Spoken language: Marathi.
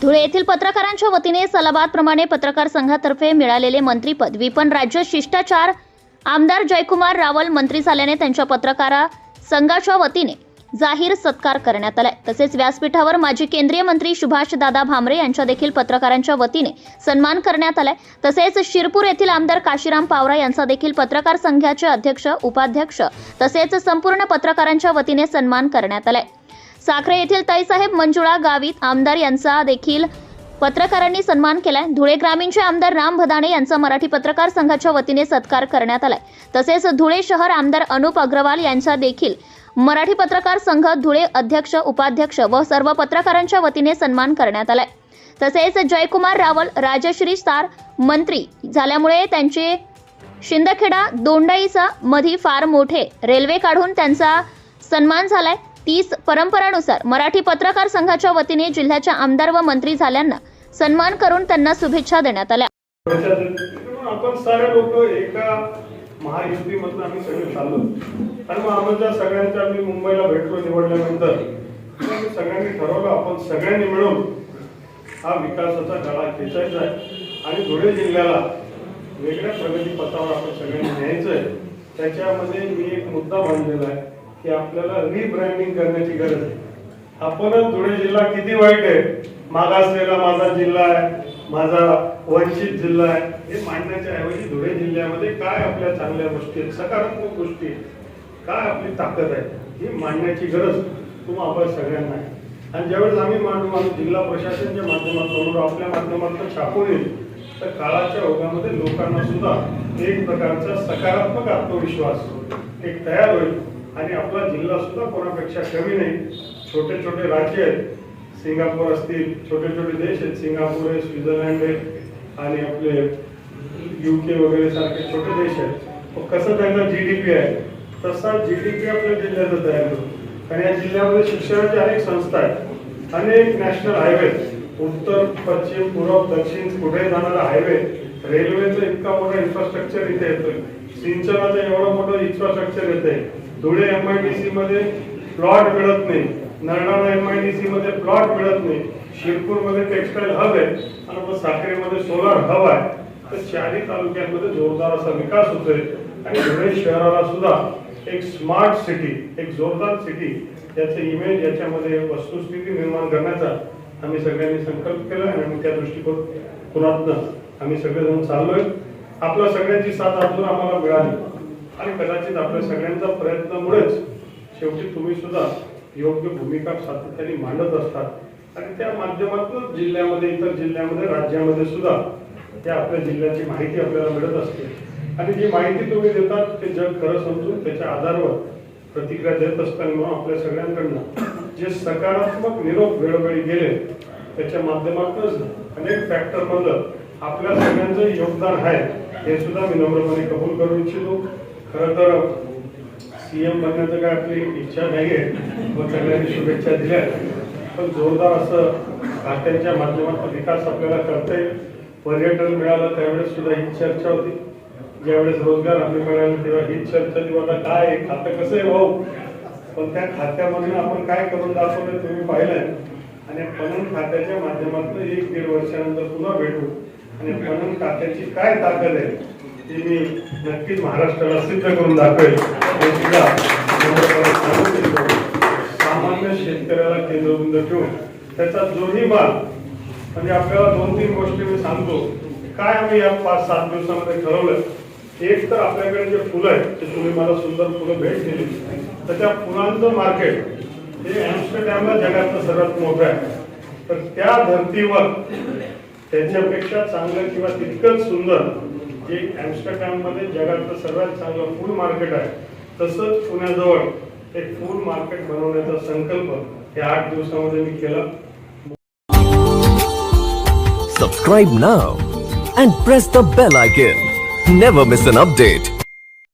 धुळे येथील पत्रकारांच्या वतीने सलाबाद प्रमाणे पत्रकार संघातर्फे मिळालेले मंत्रीपद विपण राज्य शिष्टाचार आमदार जयकुमार रावल मंत्री झाल्याने त्यांच्या पत्रकारा संघाच्या वतीने जाहीर सत्कार करण्यात आलाय. तसेच व्यासपीठावर माजी केंद्रीय मंत्री सुभाष दादा भामरे यांच्या देखील पत्रकारांच्या वतीने सन्मान करण्यात आलाय. तसेच शिरपूर येथील आमदार काशीराम पावरा यांचा देखील पत्रकार संघाचे अध्यक्ष उपाध्यक्ष तसेच संपूर्ण पत्रकारांच्या वतीने सन्मान करण्यात आलाय. साखरे येथील ताईसाहेब मंजुळा गावित आमदार यांचा देखील पत्रकारांनी सन्मान केलाय. धुळे ग्रामीणचे आमदार राम भदाणे यांचा मराठी पत्रकार संघाच्या वतीने सत्कार करण्यात आलाय. तसेच धुळे शहर आमदार अनुप अग्रवाल यांचा देखील मराठी पत्रकार संघ धुळे अध्यक्ष उपाध्यक्ष व सर्व पत्रकारांच्या वतीने सन्मान करण्यात आलाय. तसेच जयकुमार रावल राजश्री स्टार मंत्री झाल्यामुळे त्यांचे शिंदखेडा दोंडाईचा मधी फार मोठे रेल्वे काढून त्यांचा सन्मान झालाय. तीस परंपरानुसार मराठी पत्रकार संघाच्या वतीने जिल्ह्याच्या आमदार व मंत्री झाल्यांना सन्मान करून त्यांना शुभेच्छा देण्यात आल्या. आपण सारे लोक एका महायुतीमधून आम्ही सगळे चाललो. आणि मग आम्हाला सगळ्यांच्या आम्ही मुंबईला भेटलो निवडल्यानंतर. सगळ्यांनी ठरवलं आपण सगळ्यांनी मिळून हा विकासाचा गळा खेचायचा आहे. आणि धुळे जिल्ह्याला वेगळ्या प्रगती पथावर आपण सगळ्यांनी न्यायचं आहे. त्याच्यामध्ये मी एक मुद्दा बांधलेला आहे. की आपल्याला रिब्रँडिंग करण्याची गरज आहे. आपणच धुळे जिल्हा किती वाईट आहे? मागासलेला माझा जिल्हा आहे माझा वंचित जिल्हा आहे. हे मांडण्याच्या ऐवजी धुळे जिल्ह्यामध्ये काय आपल्या चांगल्या गोष्टी आहेत सकारात्मक गोष्टी आहेत? काय आपली ताकद आहे? ही मांडण्याची गरज तुम्हा आपण सगळ्यांना आहे. आणि ज्यावेळेस आम्ही मांडू आम्ही जिल्हा प्रशासनच्या माध्यमातून आपल्या माध्यमातून छापून येईल तर काळाच्या ओघामध्ये लोकांना सुद्धा एक प्रकारचा सकारात्मक आत्मविश्वास एक तयार होईल. आणि आपला जिल्हा सुद्धा कोणापेक्षा कमी नाही. छोटे छोटे राज्य आहेत. सिंगापूर असतील छोटे छोटे देश आहेत. सिंगापूर आहे स्वित्झर्लंड आहे आणि आपले युके वगैरे सारखे छोटे देश आहेत. मग कसं त्यांचा जी डी पी आहे? तसा जी डी पी आपल्या जिल्ह्याचा तयार होतो. आणि या जिल्ह्यामध्ये शिक्षणाच्या अनेक संस्था आहेत. अनेक नॅशनल हायवे उत्तर पश्चिम पूर्व दक्षिण कुठे जाणारा हायवे रेल्वेचं इतका मोठा इन्फ्रास्ट्रक्चर इथे येतोय. सिंचनाचं एवढं मोठं इन्फ्रास्ट्रक्चर येते Dhule M I D C मध्ये प्लॉट मिळत नाही. नरणाला एम आय डी सी मध्ये प्लॉट मिळत नाही. शिरपूरमध्ये टेक्सटाईल हब आहे आणि मग साखरेमध्ये सोलार हब आहे. तर चारही तालुक्यांमध्ये जोरदार असा विकास होतोय. आणि धुळे शहराला सुद्धा एक स्मार्ट सिटी एक जोरदार सिटी याचं इमेज याच्यामध्ये वस्तुस्थिती निर्माण करण्याचा आम्ही सगळ्यांनी संकल्प केला आणि आम्ही त्या दृष्टिकोनातनं आम्ही सगळेजण चाललोय. आपल्या सगळ्यांची साथ अजून आम्हाला मिळाली. आणि कदाचित आपल्या सगळ्यांचा प्रयत्नामुळेच शेवटी तुम्ही सुद्धा योग्य भूमिका सातत्याने मांडत असतात. आणि त्या माध्यमातून जिल्ह्यामध्ये इतर जिल्ह्यामध्ये राज्यामध्ये सुद्धा त्या आपल्या जिल्ह्याची माहिती आपल्याला मिळत असते. आणि जी माहिती तुम्ही देतात ते जग खरं समजून त्याच्या आधारावर प्रतिक्रिया देत असताना म्हणून आपल्या सगळ्यांकडनं जे सकारात्मक निरोप वेळोवेळी गेले त्याच्या माध्यमातूनच अनेक फॅक्टरमधलं आपल्या सगळ्यांचं योगदान आहे. हे सुद्धा मी नम्रपणे कबूल करू इच्छितो. खरं तर सीएम बनण्याचं काय आपली इच्छा नाहीये व सगळ्यांनी शुभेच्छा दिल्या पण जोरदार असं खात्यांच्या माध्यमातून विकास आपल्याला करता येईल. पर्यटन मिळालं त्यावेळेस सुद्धा ही चर्चा होती. ज्यावेळेस रोजगार हमी मिळाला तेव्हा ही चर्चा ती आता काय आहे, खातं कसं आहे भाऊ? पण त्या खात्यामधून आपण काय करून दाखवलं तुम्ही पाहिलंय. आणि पणन खात्याच्या माध्यमातून एक दीड वर्षानंतर पुन्हा भेटू. आणि पणन खात्याची काय ताकद आहे ती मी नक्कीच महाराष्ट्राला सिद्ध करून दाखवेल. सामान्य शेतकऱ्याला केंद्रबिंदू ठेवून त्याचा जोही माल म्हणजे आपल्याला दोन तीन गोष्टी मी सांगतो. काय आम्ही या पाच सात दिवसामध्ये ठरवलं? एक तर आपल्याकडे जे फुलं आहेत ते तुम्ही मला सुंदर फुलं भेट दिली. तर त्या फुलांचं मार्केट हे ॲम्स्टरडॅमला जगातलं सर्वात मोठं आहे. तर त्या धर्तीवर त्याच्यापेक्षा चांगलं किंवा तितकंच सुंदर जे ॲम्स्टरडॅममध्ये जगातलं सर्वात चांगलं फूड मार्केट आहे तसंच पुण्याजवळ एक फूड मार्केट बनवण्याचा संकल्प या आठ दिवसामध्ये मी केला Subscribe now and press the bell icon. Never miss an update.